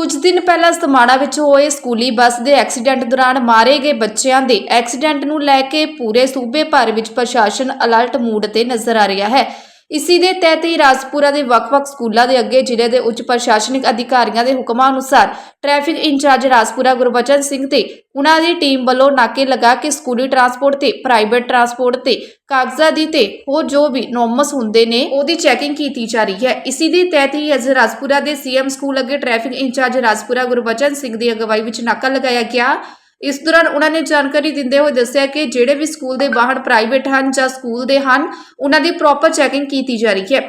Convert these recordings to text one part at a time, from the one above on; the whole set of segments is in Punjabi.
ਕੁਝ ਦਿਨ ਪਹਿਲਾਂ ਸਮਾਣਾ ਵਿੱਚ ਹੋਏ ਸਕੂਲੀ ਬੱਸ ਦੇ ਐਕਸੀਡੈਂਟ ਦੌਰਾਨ ਮਾਰੇ ਗਏ ਬੱਚਿਆਂ ਦੇ ਐਕਸੀਡੈਂਟ ਨੂੰ ਲੈ ਕੇ ਪੂਰੇ ਸੂਬੇ ਭਰ ਵਿੱਚ ਪ੍ਰਸ਼ਾਸਨ ਅਲਰਟ ਮੂਡ ਤੇ ਨਜ਼ਰ ਆ ਰਿਹਾ ਹੈ। ਇਸੀ ਦੇ ਤਹਿਤ ਹੀ ਰਾਜਪੁਰਾ ਦੇ ਵੱਖ-ਵੱਖ ਸਕੂਲਾਂ ਦੇ ਅੱਗੇ ਜ਼ਿਲ੍ਹੇ ਦੇ ਉੱਚ ਪ੍ਰਸ਼ਾਸਨਿਕ ਅਧਿਕਾਰੀਆਂ ਦੇ ਹੁਕਮਾਂ ਅਨੁਸਾਰ ਟ੍ਰੈਫਿਕ ਇੰਚਾਰਜ ਰਾਜਪੁਰਾ ਗੁਰਬਚਨ ਸਿੰਘ ਤੇ ਉਹਨਾਂ ਦੀ ਟੀਮ ਵੱਲੋਂ ਨਾਕੇ ਲਗਾ ਕੇ ਸਕੂਲੀ ਟਰਾਂਸਪੋਰਟ ਤੇ ਪ੍ਰਾਈਵੇਟ ਟਰਾਂਸਪੋਰਟ ਤੇ ਕਾਗਜ਼ਾਂ ਦੀ ਤੇ ਹੋਰ ਜੋ ਵੀ ਨੋਮਸ ਹੁੰਦੇ ਨੇ, ਉਹਦੀ ਚੈਕਿੰਗ ਕੀਤੀ ਜਾ ਰਹੀ ਹੈ। ਇਸੀ ਦੇ ਤਹਿਤ ਹੀ ਅੱਜ ਰਾਜਪੁਰਾ ਦੇ ਸੀਐਮ ਸਕੂਲ ਅੱਗੇ ਟ੍ਰੈਫਿਕ ਇੰਚਾਰਜ ਰਾਜਪੁਰਾ ਗੁਰਬਚਨ ਸਿੰਘ ਦੀ ਅਗਵਾਈ ਵਿੱਚ ਨਾਕਾ ਲਗਾਇਆ ਗਿਆ। ਇਸ ਦੌਰਾਨ ਉਹਨਾਂ ਨੇ ਜਾਣਕਾਰੀ ਦਿੰਦੇ ਹੋਏ ਦੱਸਿਆ ਕਿ ਜਿਹੜੇ ਵੀ ਸਕੂਲ ਦੇ ਵਾਹਨ ਪ੍ਰਾਈਵੇਟ ਹਨ ਜਾਂ ਸਕੂਲ ਦੇ ਹਨ, ਉਹਨਾਂ ਦੀ ਪ੍ਰੋਪਰ ਚੈਕਿੰਗ ਕੀਤੀ ਜਾ ਰਹੀ ਹੈ,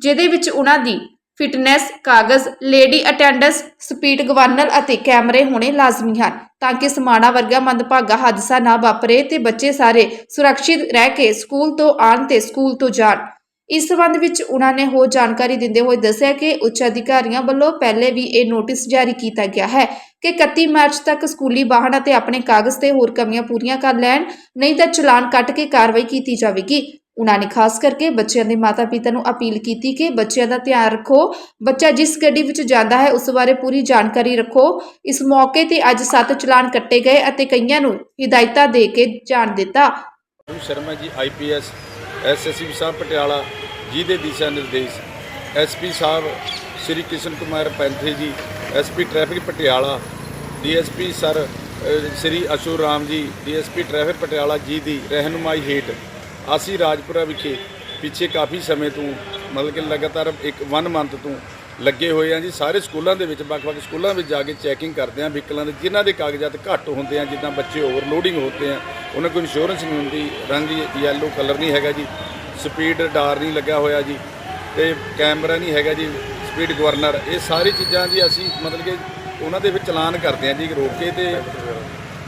ਜਿਹਦੇ ਵਿੱਚ ਉਹਨਾਂ ਦੀ ਫਿਟਨੈਸ ਕਾਗਜ਼ ਲੇਡੀ ਅਟੈਂਡੈਂਸ ਸਪੀਡ ਗਵਰਨਰ ਅਤੇ ਕੈਮਰੇ ਹੋਣੇ ਲਾਜ਼ਮੀ ਹਨ, ਤਾਂ ਕਿ ਸਮਾਣਾ ਵਰਗਾ ਮੰਦਭਾਗਾ ਹਾਦਸਾ ਨਾ ਵਾਪਰੇ ਤੇ ਬੱਚੇ ਸਾਰੇ ਸੁਰੱਖਿਅਤ ਰਹਿ ਕੇ ਸਕੂਲ ਤੋਂ ਆਉਣ ਤੇ ਸਕੂਲ ਤੋਂ ਜਾਣ। ਇਸ ਸਬੰਧ ਵਿੱਚ ਉਹਨਾਂ ਨੇ ਹੋਰ ਜਾਣਕਾਰੀ ਦਿੰਦੇ ਹੋਏ ਦੱਸਿਆ ਕਿ ਉੱਚ ਅਧਿਕਾਰੀਆਂ ਵੱਲੋਂ ਪਹਿਲੇ ਵੀ ਇਹ ਨੋਟਿਸ ਜਾਰੀ ਕੀਤਾ ਗਿਆ ਹੈ ਕਿ 31 ਮਾਰਚ ਤੱਕ ਸਕੂਲੀ ਵਾਹਨ ਅਤੇ ਆਪਣੇ ਕਾਗਜ਼ ਤੇ ਹੋਰ ਕਮੀਆਂ ਪੂਰੀਆਂ ਕਰ ਲੈਣ, ਨਹੀਂ ਤਾਂ ਚਲਾਨ ਕੱਟ ਕੇ ਕਾਰਵਾਈ ਕੀਤੀ ਜਾਵੇਗੀ। ਉਹਨਾਂ ਨੇ ਖਾਸ ਕਰਕੇ ਬੱਚਿਆਂ ਦੇ ਮਾਤਾ-ਪਿਤਾ ਨੂੰ ਅਪੀਲ ਕੀਤੀ ਕਿ ਬੱਚਿਆਂ ਦਾ ਧਿਆਨ ਰੱਖੋ। ਬੱਚਾ ਜਿਸ ਗੱਡੀ ਵਿੱਚ ਜਾਂਦਾ ਹੈ, ਉਸ ਬਾਰੇ ਪੂਰੀ ਜਾਣਕਾਰੀ ਰੱਖੋ। ਇਸ ਮੌਕੇ ਤੇ ਅੱਜ ਸੱਤ ਚਲਾਨ ਕੱਟੇ ਗਏ ਅਤੇ ਕਈਆਂ ਨੂੰ ਹਿਦਾਇਤਾਂ ਦੇ ਕੇ ਜਾਣ ਦਿੱਤਾ। ਸ਼ਰਮਾ ਜੀ ਆਈਪੀਐਸ ਐਸਐਸਪੀ ਸਾਹਿਬ ਪਟਿਆਲਾ ਜੀ ਦੇ ਦਿਸ਼ਾ ਨਿਰਦੇਸ਼। ਐਸਪੀ ਸਾਹਿਬ Shri Kishan Kumar Panthe ji, SP traffic Patiala, DSP sir Shri Ashu Ram ji, DSP traffic Patiala ਜੀ ਦੀ ਰਹਿਨੁਮਾਈ ਹੇਠ ਅਸੀਂ ਰਾਜਪੁਰਾ ਵਿਖੇ ਪਿੱਛੇ ਕਾਫੀ ਸਮੇਂ ਤੋਂ, ਮਤਲਬ ਕਿ ਲਗਾਤਾਰ ਇੱਕ 1 ਮੰਥ ਤੋਂ ਲੱਗੇ ਹੋਏ ਆ ਜੀ। ਸਾਰੇ ਸਕੂਲਾਂ ਦੇ ਵਿੱਚ, ਵੱਖ-ਵੱਖ ਸਕੂਲਾਂ ਵਿੱਚ ਜਾ ਕੇ ਚੈਕਿੰਗ ਕਰਦੇ ਆ ਵਹੀਕਲਾਂ ਦੇ, ਜਿਨ੍ਹਾਂ ਦੇ ਕਾਗਜ਼ਾਤ ਘੱਟ ਹੁੰਦੇ ਆ, ਜਿੱਦਾਂ ਬੱਚੇ ਓਵਰਲੋਡਿੰਗ ਹੁੰਦੇ ਆ ਉਹਨਾਂ ਕੋਲ ਇੰਸ਼ੋਰੈਂਸ ਨਹੀਂ ਹੁੰਦੀ ਰੰਗ ਯੈਲੋ ਕਲਰ ਨਹੀਂ ਹੈਗਾ ਜੀ ਸਪੀਡ ਡਾਰ ਨਹੀਂ ਲੱਗਾ ਹੋਇਆ ਜੀ ਤੇ ਕੈਮਰਾ ਨਹੀਂ ਹੈਗਾ ਜੀ ਸਪੀਡ ਗਵਰਨਰ ਇਹ ਸਾਰੀ ਚੀਜ਼ਾਂ ਜੀ ਅਸੀਂ ਮਤਲਬ ਕਿ ਉਹਨਾਂ ਦੇ ਵਿੱਚ ਚਲਾਨ ਕਰਦੇ ਆ ਜੀ ਰੋਕ ਕੇ ਤੇ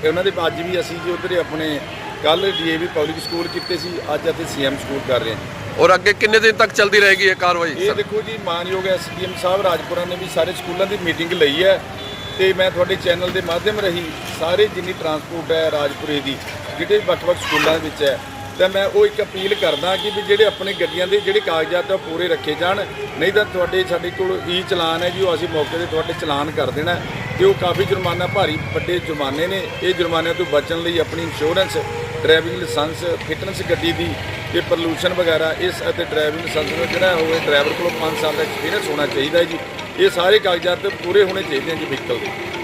ਤੇ ਉਹਨਾਂ ਦੇ ਅੱਜ ਵੀ ਅਸੀਂ ਜੀ ਉਧਰ ਆਪਣੇ ਕੱਲ ਡੀਏਵੀ ਪਬਲਿਕ ਸਕੂਲ ਕੀਤੇ ਸੀ ਅੱਜ ਅਤੇ ਸੀਐਮ ਸਕੂਲ ਕਰ ਰਹੇ ਹਾਂ ਔਰ ਅੱਗੇ ਕਿੰਨੇ ਦਿਨ ਤੱਕ ਚੱਲਦੀ ਰਹੇਗੀ ਇਹ ਕਾਰਵਾਈ? ਇਹ ਦੇਖੋ ਜੀ ਮਾਨਯੋਗ ਐਸਡੀਐਮ ਸਾਹਿਬ ਰਾਜਪੁਰਾ ਨੇ ਵੀ ਸਾਰੇ ਸਕੂਲਾਂ ਦੀ ਮੀਟਿੰਗ ਲਈ ਹੈ ਤੇ ਮੈਂ ਤੁਹਾਡੇ ਚੈਨਲ ਦੇ ਮਾਧਿਅਮ ਰਹੀ ਸਾਰੇ ਜਿੰਨੀ ਟਰਾਂਸਪੋਰਟ ਹੈ ਰਾਜਪੁਰੇ ਦੀ, ਜਿਹੜੇ ਵੱਖ-ਵੱਖ ਸਕੂਲਾਂ ਦੇ ਵਿੱਚ ਹੈ, ਤਾਂ ਮੈਂ ਉਹ ਇੱਕ ਅਪੀਲ ਕਰਦਾ ਕਿ ਵੀ ਜਿਹੜੇ ਆਪਣੇ ਗੱਡੀਆਂ ਦੇ ਜਿਹੜੇ ਕਾਗਜ਼ਾਤ ਆ ਉਹ ਪੂਰੇ ਰੱਖੇ ਜਾਣ, ਨਹੀਂ ਤਾਂ ਤੁਹਾਡੇ, ਸਾਡੇ ਕੋਲ ਈ ਚਲਾਨ ਹੈ ਜੀ, ਉਹ ਅਸੀਂ ਮੌਕੇ ਤੇ ਤੁਹਾਡੇ ਚਲਾਨ ਕਰ ਦੇਣਾ ਤੇ ਉਹ ਕਾਫੀ ਜੁਰਮਾਨਾ, ਭਾਰੀ ਵੱਡੇ ਜੁਰਮਾਨੇ ਨੇ। ਇਹ ਜੁਰਮਾਨਿਆਂ ਤੋਂ ਬਚਣ ਲਈ ਆਪਣੀ ਇੰਸ਼ੋਰੈਂਸ ਡਰਾਈਵਿੰਗ ਲਾਇਸੈਂਸ ਫਿਟਨੈਸ ਗੱਡੀ ਦੀ ਤੇ ਪੋਲੂਸ਼ਨ ਵਗੈਰਾ, ਇਸ ਅਤੇ ਡਰਾਈਵਿੰਗ ਲਾਇਸੈਂਸ ਦਾ ਜਿਹੜਾ ਹੋਵੇ ਡਰਾਈਵਰ ਕੋਲ 5 ਸਾਲ ਦਾ ਐਕਸਪੀਰੀਅੰਸ ਹੋਣਾ ਚਾਹੀਦਾ ਹੈ ਜੀ। ਇਹ ਸਾਰੇ ਕਾਗਜ਼ਾਤ ਪੂਰੇ ਹੋਣੇ ਚਾਹੀਦੇ ਹਨ ਜੀ ਵਹੀਕਲ ਦੇ।